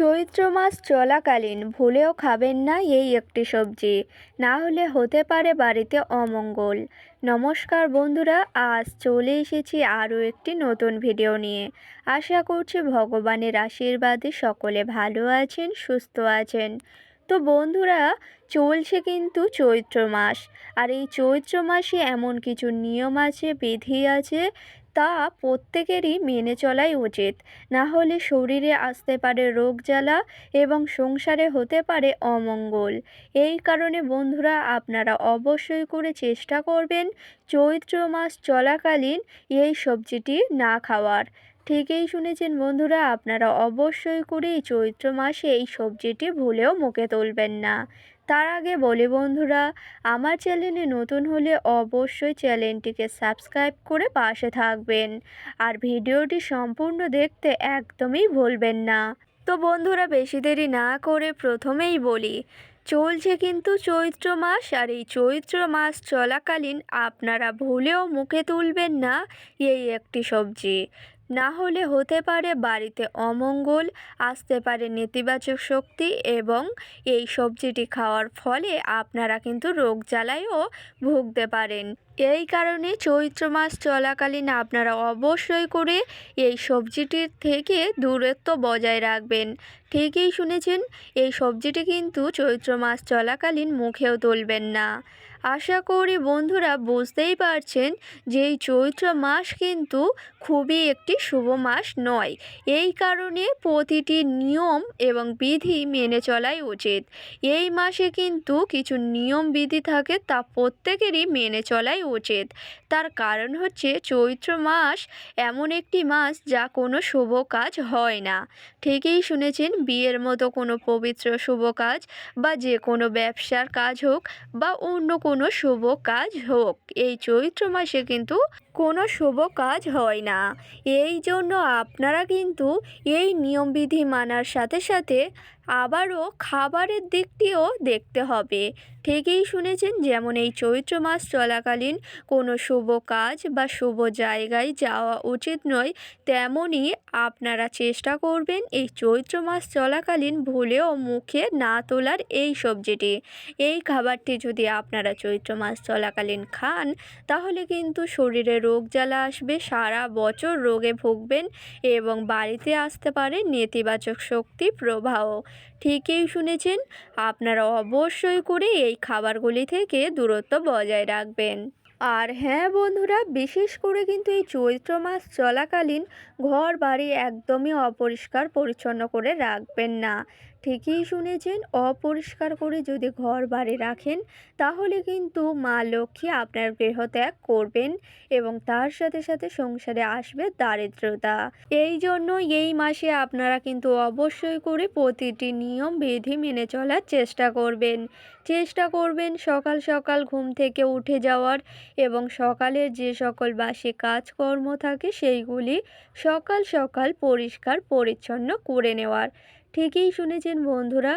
চৈত্র মাস চলাকালীন ভুলেও খাবেন না এই একটি সবজি। না হলে হতে পারে বাড়িতে অমঙ্গল। নমস্কার বন্ধুরা, আজ চলে এসেছি আরও একটি নতুন ভিডিও নিয়ে। আশা করছি ভগবানের আশীর্বাদে সকলে ভালো আছেন, সুস্থ আছেন। তো বন্ধুরা, চলছে কিন্তু চৈত্র মাস। আর এই চৈত্র মাসে এমন কিছু নিয়ম আছে, বিধি আছে তা প্রত্যেকেরই মেনে চলাই উচিত। না হলে শরীরে আসতে পারে রোগ জ্বালা এবং সংসারে হতে পারে অমঙ্গল। এই কারণে বন্ধুরা, আপনারা অবশ্যই করে চেষ্টা করবেন চৈত্র মাস চলাকালীন এই সবজিটি না খাওয়ার। ঠিকই শুনেছেন বন্ধুরা, আপনারা অবশ্যই করে চৈত্র মাসে এই সবজিটি ভুলেও মুখে তুলবেন না। তার আগে বলি বন্ধুরা, আমার চ্যানেলে নতুন হলে অবশ্যই চ্যানেলটিকে সাবস্ক্রাইব করে পাশে থাকবেন। আর ভিডিওটি সম্পূর্ণ দেখতে একদমই ভুলবেন না। তো বন্ধুরা, বেশি দেরি না করে প্রথমেই বলি, চলছে কিন্তু চৈত্র মাস, আর এই চৈত্র মাস চলাকালীন আপনারা ভুলেও মুখে তুলবেন না এই একটি সবজি। না হলে হতে পারে বাড়িতে অমঙ্গল, আসতে পারে নেতিবাচক শক্তি এবং এই সবজিটি খাওয়ার ফলে আপনারা কিন্তু রোগ জ্বালায়ও ভুগতে পারেন। এই কারণে চৈত্র মাস চলাকালীন আপনারা অবশ্যই করে এই সবজিটির থেকে দূরত্ব বজায় রাখবেন। ঠিকই শুনেছেন, এই সবজিটি কিন্তু চৈত্র মাস চলাকালীন মুখেও তুলবেন না। আশা করি বন্ধুরা বুঝতেই পারছেন যে এই চৈত্র মাস কিন্তু খুবই একটি শুভ মাস নয়। এই কারণে প্রতিটি নিয়ম এবং বিধি মেনে চলাই উচিত। এই মাসে কিন্তু কিছু নিয়ম বিধি থাকে তা প্রত্যেকেরই মেনে চলাই উচিত। তার কারণ হচ্ছে চৈত্র মাস এমন একটি মাস যা কোনো শুভ কাজ হয় না। ঠিকই শুনেছেন, বিয়ের মতো কোনো পবিত্র শুভ কাজ বা যে কোনো ব্যবসার কাজ হোক বা অন্য কোনো শুভ কাজ হোক, এই চৈত্র মাসে কিন্তু কোনো শুভ কাজ হয় না। এই জন্য আপনারা কিন্তু এই নিয়মবিধি মানার সাথে সাথে আবারও খাবারের দিকটিও দেখতে হবে। ঠিকই শুনেছেন, যেমন এই চৈত্র মাস চলাকালীন কোনো শুভ কাজ বা শুভ জায়গায় যাওয়া উচিত নয়, তেমনই আপনারা চেষ্টা করবেন এই চৈত্র মাস চলাকালীন ভুলেও মুখে না তোলার এই সবজিটি। এই খাবারটি যদি আপনারা চৈত্র মাস চলাকালীন খান, তাহলে কিন্তু শরীরে রোগ জ্বালা আসবে, সারা বছর রোগে ভুগবেন এবং বাড়িতে আসতে পারে নেতিবাচক শক্তি প্রবাহ। ঠিকই শুনেছেন। আপনারা অবশ্যই করে এই খাবারগুলি থেকে দূরত্ব বজায় রাখবেন। আর হ্যাঁ বন্ধুরা, বিশেষ করে কিন্তু এই চৈত্র মাস চলাকালীন ঘর বাড়ি একদমই অপরিষ্কার পরিচ্ছন্ন করে রাখবেন না। ঠিকই শুনেছেন, অপরিষ্কার করে যদি ঘর বাড়ি রাখেন, তাহলে কিন্তু মা লক্ষ্মী আপনার গৃহত্যাগ করবেন এবং তার সাথে সাথে সংসারে আসবে দারিদ্রতা। এই জন্য এই মাসে আপনারা কিন্তু অবশ্যই করে প্রতিটি নিয়ম, বিধি মেনে চলার চেষ্টা করবেন। চেষ্টা করবেন সকাল সকাল ঘুম থেকে উঠে যাওয়ার এবং সকালের যে সকল বাসি কাজকর্ম থাকে, সেইগুলি সকাল সকাল পরিষ্কার পরিচ্ছন্ন করে নেওয়ার। ঠিকই শুনেছেন বন্ধুরা,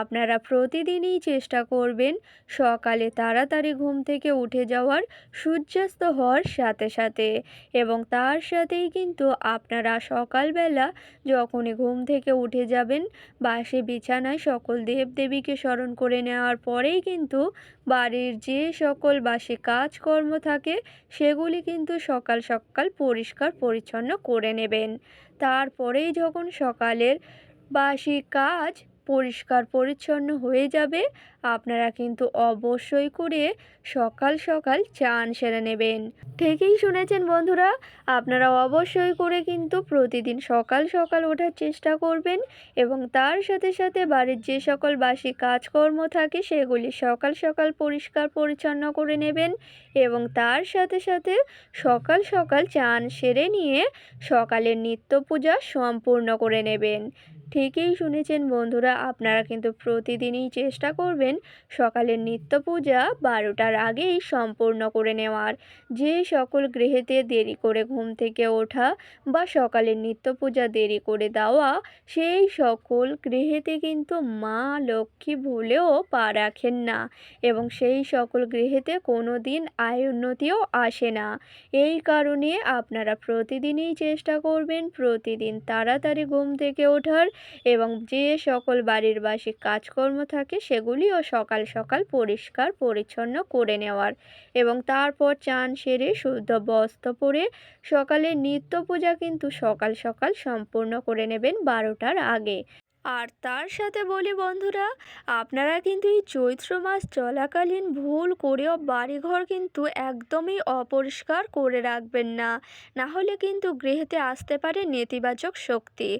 আপনারা প্রতিদিনই চেষ্টা করবেন সকালে তাড়াতাড়ি ঘুম থেকে উঠে যাওয়ার সূর্যাস্ত হওয়ার সাথে সাথে এবং তার সাথেই কিন্তু আপনারা সকালবেলা যখনই ঘুম থেকে উঠে যাবেন, বাসে, বিছানায় সকল দেবদেবীকে স্মরণ করে নেওয়ার পরেই কিন্তু বাড়ির যে সকল বাসে কাজকর্ম থাকে, সেগুলি কিন্তু সকাল সকাল পরিষ্কার পরিচ্ছন্ন করে নেবেন। তারপরেই যখন সকালের বাসি কাজ পরিষ্কার পরিচ্ছন্ন হয়ে যাবে, আপনারা কিন্তু অবশ্যই করে সকাল সকাল চান সেরে নেবেন। ঠিকই শুনেছেন বন্ধুরা, আপনারা অবশ্যই করে কিন্তু প্রতিদিন সকাল সকাল ওঠার চেষ্টা করবেন এবং তার সাথে সাথে বাড়ির যে সকল বাসি কাজকর্ম থাকে সেগুলি সকাল সকাল পরিষ্কার পরিচ্ছন্ন করে নেবেন এবং তার সাথে সাথে সকাল সকাল চান সেরে নিয়ে সকালের নিত্য পূজা সম্পূর্ণ করে নেবেন। ঠিকই শুনেছেন বন্ধুরা, আপনারা কিন্তু প্রতিদিনই চেষ্টা করবেন সকালের নিত্য পূজা বারোটার আগেই সম্পূর্ণ করে নেওয়ার। যে সকল গৃহেতে দেরি করে ঘুম থেকে ওঠা বা সকালের নিত্য পূজা দেরি করে দেওয়া, সেই সকল গৃহেতে কিন্তু মা লক্ষ্মী ভুলেও পা রাখেন না এবং সেই সকল গৃহেতে কোনো দিন আয় উন্নতিও আসে না। এই কারণে আপনারা প্রতিদিনই চেষ্টা করবেন প্রতিদিন তাড়াতাড়ি ঘুম থেকে ওঠার এবং যে সকল বাড়ির বাসে কাজকর্ম থাকে সেগুলিও সকাল সকাল পরিষ্কার পরিচ্ছন্ন করে নেওয়ার এবং তারপর চান সেরে শুদ্ধ বস্ত্র পরে সকালে নিত্য পূজা কিন্তু সকাল সকাল সম্পূর্ণ করে নেবেন বারোটার আগে। আর তার সাথে বলি বন্ধুরা, আপনারা কিন্তু এই চৈত্র মাস চলাকালীন ভুল করেও বাড়িঘর কিন্তু একদমই অপরিষ্কার করে রাখবেন না। না হলে কিন্তু গৃহেতে আসতে পারে নেতিবাচক শক্তি।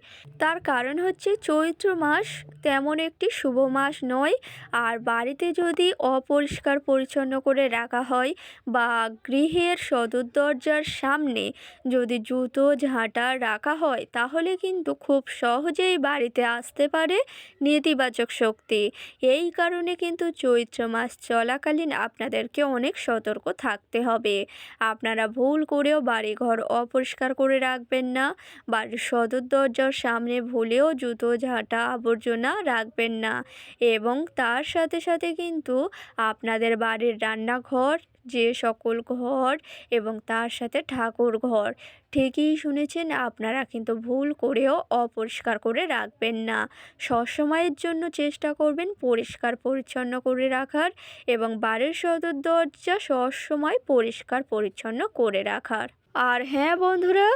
তার কারণ হচ্ছে চৈত্র মাস তেমন একটি শুভ মাস নয়, আর বাড়িতে যদি অপরিষ্কার পরিচ্ছন্ন করে রাখা হয় বা গৃহের সদর দরজার সামনে যদি জুতো, ঝাঁটা রাখা হয়, তাহলে কিন্তু খুব সহজেই বাড়িতে আসতে পারে নেতিবাচক শক্তি। এই কারণে কিন্তু চৈত্র মাস চলাকালীন আপনাদেরকে অনেক সতর্ক থাকতে হবে। আপনারা ভুল করেও বাড়িঘর অপরিষ্কার করে রাখবেন না, বাড়ির সদর দরজার সামনে ভুলেও জুতো, ঝাঁটা, আবর্জনা রাখবেন না এবং তার সাথে সাথে কিন্তু আপনাদের বাড়ির রান্নাঘর, যে সকল ঘর এবং তার সাথে ঠাকুর ঘর, ঠিকই শুনেছেন, আপনারা কিন্তু ভুল করেও অপরিষ্কার করে রাখবেন না। সবসময়ের জন্য চেষ্টা করবেন পরিষ্কার পরিচ্ছন্ন করে রাখার এবং বাড়ির সদর দরজা সবসময় পরিষ্কার পরিচ্ছন্ন করে রাখার। আর হ্যাঁ বন্ধুরা,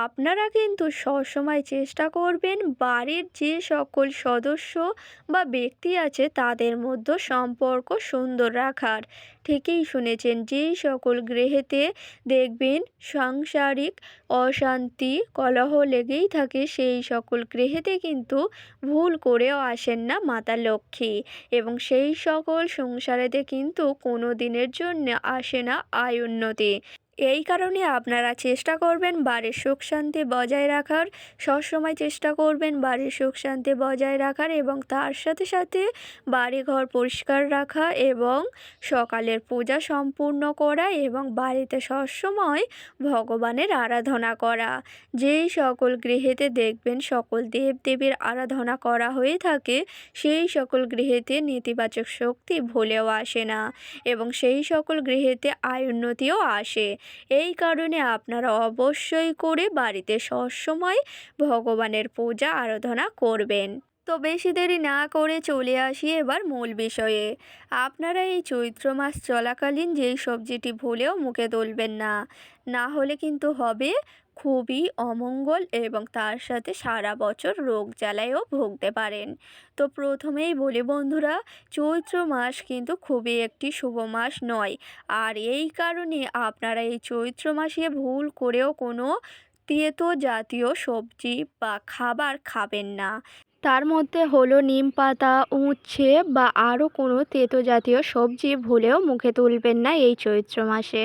আপনারা কিন্তু সবসময় চেষ্টা করবেন বাড়ির যে সকল সদস্য বা ব্যক্তি আছে তাদের মধ্যে সম্পর্ক সুন্দর রাখার। ঠিকই শুনেছেন, যেই সকল গৃহেতে দেখবেন সাংসারিক অশান্তি, কলহ লেগেই থাকে, সেই সকল গৃহেতে কিন্তু ভুল করেও আসেন না মাতা লক্ষ্মী। এবং সেই সকল সংসারেতে কিন্তু কোনো দিনের জন্য আসে না আয় উন্নতি। এই কারণে আপনারা চেষ্টা করবেন বাড়ির সুখ শান্তি বজায় রাখার, সবসময় চেষ্টা করবেন বাড়ির সুখ শান্তি বজায় রাখার এবং তার সাথে সাথে বাড়ি ঘর পরিষ্কার রাখা এবং সকালের পূজা সম্পূর্ণ করা এবং বাড়িতে সবসময় ভগবানের আরাধনা করা। যেই সকল গৃহেতে দেখবেন সকল দেব দেবীর আরাধনা করা হয়ে থাকে, সেই সকল গৃহেতে নেতিবাচক শক্তি ভুলেও আসে না এবং সেই সকল গৃহেতে আয় উন্নতিও আসে। এই কারণে আপনারা অবশ্যই করে বাড়িতে সবসময় ভগবানের পূজা, আরাধনা করবেন। তো বেশি দেরি না করে চলে আসি এবার মূল বিষয়ে। আপনারা এই চৈত্র মাস চলাকালীন যেই সবজিটি ভুলেও মুখে তুলবেন না। না হলে কিন্তু হবে খুবই অমঙ্গল এবং তার সাথে সারা বছর রোগ জ্বালায়ও ভুগতে পারেন। তো প্রথমেই বলি বন্ধুরা, চৈত্র মাস কিন্তু খুবই একটি শুভ মাস নয়। আর এই কারণে আপনারা এই চৈত্র মাসে ভুল করেও কোনো তেতো জাতীয় সবজি বা খাবার খাবেন না। তার মধ্যে হলো নিম পাতা, উচ্ছে বা আরও কোনো তেতো জাতীয় সবজি ভুলেও মুখে তুলবেন না এই চৈত্র মাসে।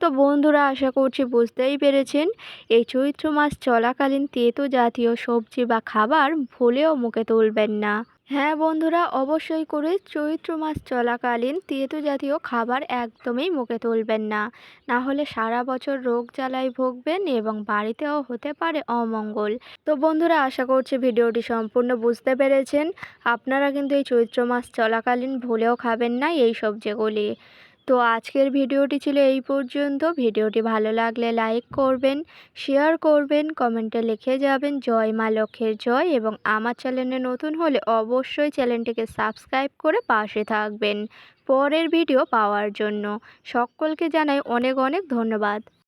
তো বন্ধুরা, আশা করছি বুঝতেই পেরেছেন, এই চৈত্র মাস চলাকালীন তেতো জাতীয় সবজি বা খাবার ভুলেও মুখে তুলবেন না। হ্যাঁ বন্ধুরা, অবশ্যই করে চৈত্র মাস চলাকালীন তেঁতু জাতীয় খাবার একদমই মুখে তুলবেন না। না হলে সারা বছর রোগ জ্বালায় ভুগবেন এবং বাড়িতেও হতে পারে অমঙ্গল। তো বন্ধুরা, আশা করছি ভিডিওটি সম্পূর্ণ বুঝতে পেরেছেন। আপনারা কিন্তু এই চৈত্র মাস চলাকালীন ভুলেও খাবেন না এই সবজিগুলি। তো আজকের ভিডিওটি ছিল এই পর্যন্ত। ভিডিওটি ভালো লাগলে লাইক করবেন, শেয়ার করবেন, কমেন্টে লিখে যাবেন, জয় মা লক্ষ্মীর জয় এবং আমার চ্যানেলে নতুন হলে অবশ্যই চ্যানেলটিকে সাবস্ক্রাইব করে পাশে থাকবেন। পরের ভিডিও পাওয়ার জন্য। সকলকে জানাই অনেক অনেক ধন্যবাদ।